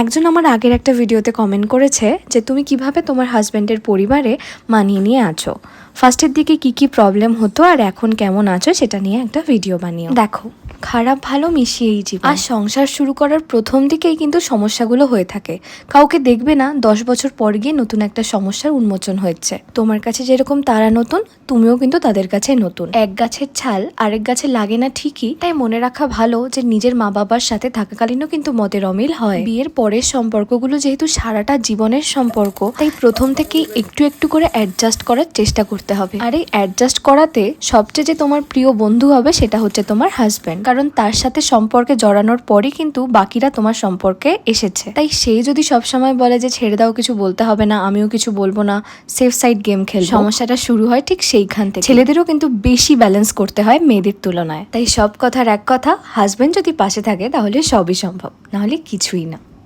একজন আমার আগের একটা ভিডিওতে কমেন্ট করেছে যে, তুমি কীভাবে তোমার হাজব্যান্ডের পরিবারে মানিয়ে নিয়ে আছো? ফার্স্টের দিকে কি কি প্রবলেম হতো আর এখন কেমন আছো সেটা নিয়ে একটা ভিডিও বানিয়ে দেখো খারাপ ভালো মিশিয়েই জীবন। আর সংসার শুরু করার প্রথম দিকেই কিন্তু সমস্যাগুলো হয়ে থাকে। কাউকে দেখবে না, দশ বছর পর গিয়ে নতুন একটা সমস্যার উন্মোচন হয়েছে। তোমার কাছে যেরকম তারা নতুন, তুমিও কিন্তু তাদের কাছে নতুন। এক গাছের ছাল, আরেক গাছে লাগে না ঠিকই, তাই মনে রাখা ভালো যে নিজের মা বাবার সাথে থাকাকালীনও কিন্তু মতের অমিল হয়। বিয়ের পরের সম্পর্কগুলো যেহেতু সারাটা জীবনের সম্পর্ক, তাই প্রথম থেকেই একটু একটু করে অ্যাডজাস্ট করার চেষ্টা করতে হবে। আর এই অ্যাডজাস্ট করাতে সবচেয়ে যে তোমার প্রিয় বন্ধু হবে সেটা হচ্ছে তোমার হাজব্যান্ড কারণ তার সাথে সম্পর্কে জড়ানোর পরই কিন্তু বাকিরা তোমার সম্পর্কে এসেছে। তাই সে যদি সবসময় বলে যে, ছেড়ে দাও, কিছু বলতে হবে না, আমিও কিছু বলব না সেফ সাইড গেম খেল সমস্যাটা শুরু হয় ঠিক সেইখান থেকে। ছেলেদেরও কিন্তু বেশি ব্যালেন্স করতে হয় মেয়েদের তুলনায়। তাই সব কথার এক কথা হাজবেন্ড যদি পাশে থাকে, তাহলে সবই সম্ভব, নাহলে কিছুই না।